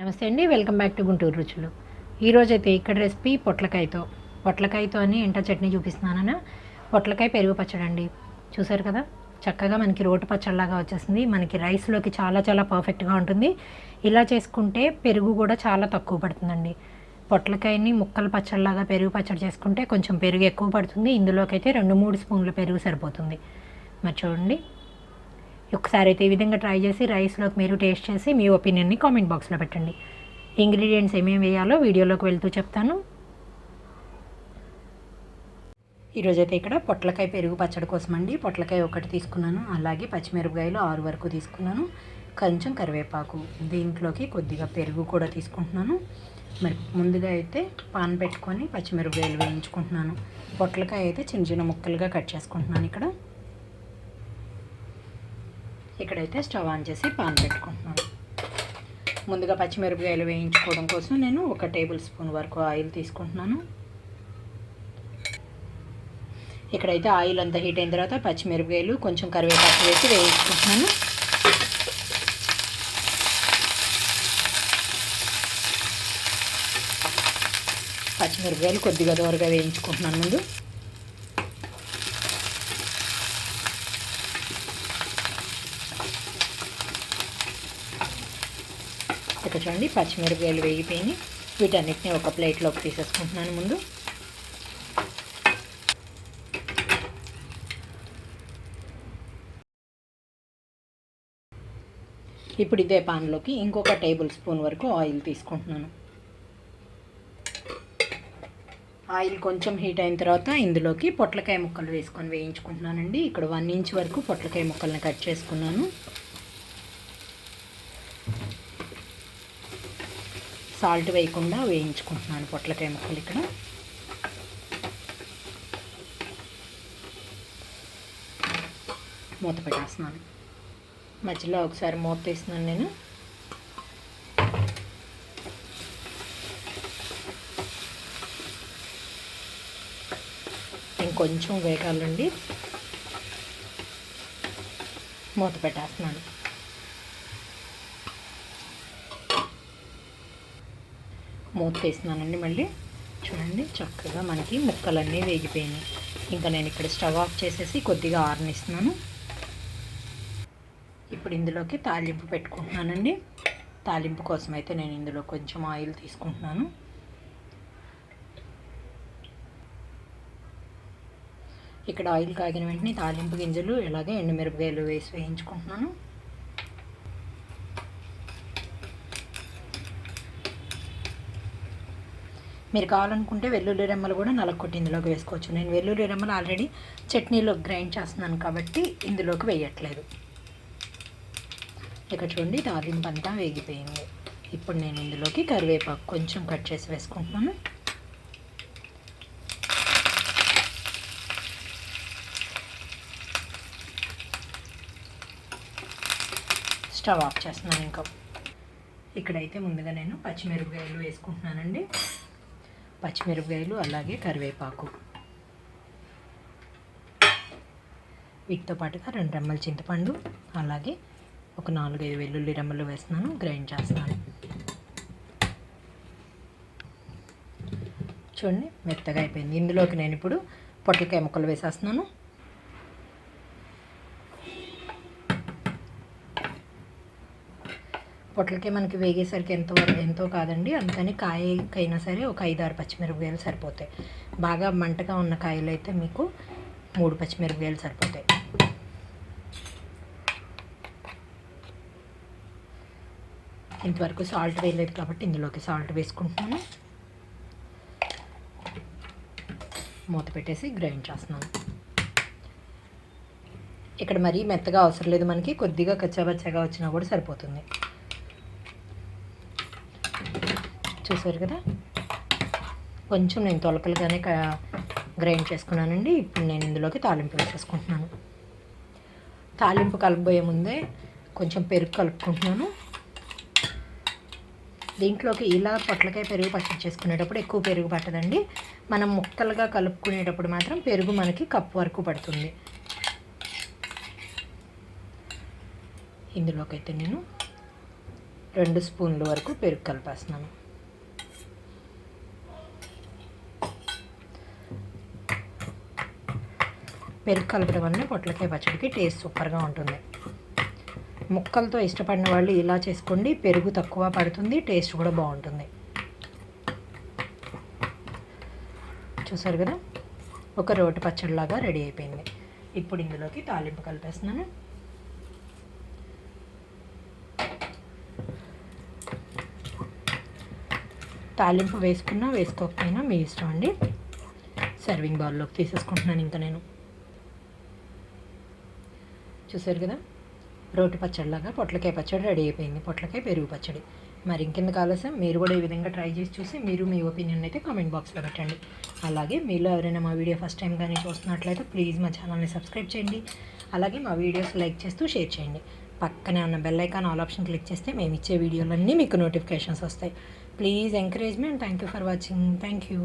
నమస్తే అండి welcome back to Guntur రుచులు. ఈరోజైతే ఇక్కడ రెసిపీ పొట్లకాయతో. పొట్లకాయతో అని ఎంట చట్నీ చూపిస్తున్నానన్నా. పొట్లకాయ పెరుగు పచ్చడి అండి. చూసారు కదా? చక్కగా మనకి రోటి పచ్చడిలాగా వచ్చేసింది మనకి రైస్లోకి చాలా చాలా పర్ఫెక్ట్గా ఉంటుంది. ఇలా చేసుకుంటే పెరుగు కూడా చాలా తక్కువ పడుతుందండి. పొట్లకాయని ముక్కల పచ్చడిలాగా పెరుగు పచ్చడి చేసుకుంటే కొంచెం పెరుగు ఎక్కువ పడుతుంది. ఇందులోకి అయితే రెండు మూడు స్పూన్ల పెరుగు సరిపోతుంది. మరి చూడండి. ఒకసారి అయితే ఈ విధంగా ట్రై చేసి రైస్లోకి మీరు టేస్ట్ చేసి మీ ఒపీనియన్ని కామెంట్ బాక్స్లో పెట్టండి. ఇంగ్రీడియంట్స్ ఏమేమి వేయాలో వీడియోలోకి వెళ్తూ చెప్తాను. ఈరోజైతే ఇక్కడ పొట్లకాయ పెరుగు పచ్చడి కోసం అండి. పొట్లకాయ ఒకటి తీసుకున్నాను. అలాగే పచ్చిమిరపకాయలు ఆరు వరకు తీసుకున్నాను. కొంచెం కరివేపాకు దీంట్లోకి కొద్దిగా పెరుగు కూడా తీసుకుంటున్నాను. మరి ముందుగా అయితే పాన్ పెట్టుకొని పచ్చిమిరపకాయలు వేయించుకుంటున్నాను. పొట్లకాయ అయితే చిన్న చిన్న ముక్కలుగా కట్ చేసుకుంటున్నాను ఇక్కడ. ఇక్కడైతే స్టవ్ ఆన్ చేసి పాన్ పెట్టుకుంటున్నాను. ముందుగా పచ్చిమిరపకాయలు వేయించుకోవడం కోసం నేను ఒక టేబుల్ స్పూన్ వరకు ఆయిల్ తీసుకుంటున్నాను. ఇక్కడైతే ఆయిల్ అంతా హీట్ అయిన తర్వాత పచ్చిమిరపకాయలు కొంచెం కరివేపాకు వేసి వేయించుకుంటున్నాను. పచ్చిమిరపకాయలు కొద్దిగా దూరగా వేయించుకుంటున్నాను ముందు. ఇక్కడ చూడండి పచ్చిమిరపకాయలు వేగిపోయి వీటన్నిటిని ఒక ప్లేట్లోకి తీసేసుకుంటున్నాను ముందు. ఇప్పుడు ఇదే పాన్లోకి ఇంకొక టేబుల్ స్పూన్ వరకు ఆయిల్ తీసుకుంటున్నాను. ఆయిల్ కొంచెం హీట్ అయిన తర్వాత ఇందులోకి పొట్లకాయ ముక్కలు వేసుకొని వేయించుకుంటున్నానండి. ఇక్కడ వన్ ఇంచ్ వరకు పొట్లకాయ ముక్కల్ని కట్ చేసుకున్నాను. సాల్ట్ వేయకుండా వేయించుకుంటున్నాను పొట్లకాయ ముక్కలు ఇక్కడ. మూత పెట్టేస్తున్నాను. మధ్యలో ఒకసారి మూత తీస్తున్నాను నేను. ఇంకొంచెం వేగాలండి. మూత పెట్టేస్తున్నాను. మూత తీస్తున్నానండి మళ్ళీ. చూడండి చక్కగా మనకి ముక్కలన్నీ వేగిపోయినాయి. ఇంకా నేను ఇక్కడ స్టవ్ ఆఫ్ చేసేసి కొద్దిగా ఆరనిస్తున్నాను. ఇప్పుడు ఇందులోకి తాలింపు పెట్టుకుంటున్నానండి. తాలింపు కోసం అయితే నేను ఇందులో కొంచెం ఆయిల్ తీసుకుంటున్నాను. ఇక్కడ ఆయిల్ కాగిన వెంటనే తాలింపు గింజలు ఇలాగే ఎండుమిరపకాయలు వేసి వేయించుకుంటున్నాను. మీరు కావాలనుకుంటే వెల్లుల్లి రెమ్మలు కూడా నలగొట్టి ఇందులోకి వేసుకోవచ్చు. నేను వెల్లుల్లి రెమ్మలు ఆల్రెడీ చట్నీలో గ్రైండ్ చేస్తున్నాను కాబట్టి ఇందులోకి వేయట్లేదు. ఇక్కడ చూడండి తాలింపు అంతా వేగిపోయింది. ఇప్పుడు నేను ఇందులోకి కరివేపాకు కొంచెం కట్ చేసి వేసుకుంటున్నాను. స్టవ్ ఆఫ్ చేస్తున్నాను ఇంకా. ఇక్కడైతే ముందుగా నేను పచ్చిమిరపకాయలు వేసుకుంటున్నానండి. పచ్చిమిరపకాయలు అలాగే కరివేపాకు. వీటితో పాటుగా రెండు రెమ్మల చింతపండు అలాగే ఒక నాలుగైదు వెల్లుల్లి రెమ్మలు వేస్తున్నాను గ్రైండ్ చేస్తాను. చూడండి మెత్తగా అయిపోయింది. ఇందులోకి నేను ఇప్పుడు పొట్లకాయ ముక్కలు వేసేస్తున్నాను. పొట్లకే మనకి వేగేసరికి ఎంతో ఎంతో కాదండి. అందుకని కాయకైనా సరే ఒక ఐదు ఆరు పచ్చిమిరపకాయలు సరిపోతాయి. బాగా మంటగా ఉన్న కాయలు అయితే మీకు మూడు పచ్చిమిరపకాయలు సరిపోతాయి. ఇంతవరకు సాల్ట్ వేయలేదు కాబట్టి ఇందులోకి సాల్ట్ వేసుకుంటున్నాను. మూత పెట్టేసి గ్రైండ్ చేస్తున్నాను. ఇక్కడ మరీ మెత్తగా అవసరం లేదు మనకి. కొద్దిగా కచ్చాబచ్చాగా వచ్చినా కూడా సరిపోతుంది. చూసారు కదా? కొంచెం నేను తొలకలుగానే గ్రైండ్ చేసుకున్నానండి. ఇప్పుడు నేను ఇందులోకి తాలింపు వేసేసుకుంటున్నాను తాలింపు కలపబోయే ముందే కొంచెం పెరుగు కలుపుకుంటున్నాను. దీంట్లోకి ఇలా పొట్లకాయ పెరుగు పచ్చడి చేసుకునేటప్పుడు ఎక్కువ పెరుగు పట్టదండి. మనం ముక్కలుగా కలుపుకునేటప్పుడు మాత్రం పెరుగు మనకి కప్పు వరకు పడుతుంది. ఇందులోకి అయితే నేను రెండు స్పూన్ల వరకు పెరుగు కలిపేస్తున్నాను. పెరుగు కలపడం వల్ల పొట్లకాయ పచ్చడికి టేస్ట్ సూపర్గా ఉంటుంది. ముక్కలతో ఇష్టపడిన వాళ్ళు ఇలా చేసుకోండి పెరుగు తక్కువ పడుతుంది టేస్ట్ కూడా బాగుంటుంది. చూసారు కదా? ఒక రోటి పచ్చడిలాగా రెడీ అయిపోయింది. ఇప్పుడు ఇందులోకి తాలింపు కలిపేస్తున్నాను. తాలింపు వేసుకున్నా వేసుకోకపోయినా మీ ఇష్టం అండి. సర్వింగ్ బౌల్లోకి తీసేసుకుంటున్నాను ఇంకా నేను. చూసారు కదా? రోటి పచ్చడిలాగా పొట్లకాయ పచ్చడి రెడీ అయిపోయింది. పొట్లకాయ పెరుగు పచ్చడి. మరి ఇంకెందుకు ఆలస్యం? మీరు కూడా ఈ విధంగా ట్రై చేసి చూసి మీరు మీ ఒపీనియన్ అయితే కామెంట్ బాక్స్లో పెట్టండి. అలాగే మీలో ఎవరైనా మా వీడియో ఫస్ట్ టైం కానీ చూస్తున్నట్లయితే ప్లీజ్ మా ఛానల్ని సబ్స్క్రైబ్ చేయండి. అలాగే మా వీడియోస్ లైక్ చేస్తూ షేర్ చేయండి. పక్కనే ఉన్న bell icon all option click చేస్తే మేము ఇచ్చే వీడియోలన్నీ మీకు నోటిఫికేషన్స్ వస్తాయి. Please encouragement. Thank you for watching. Thank you.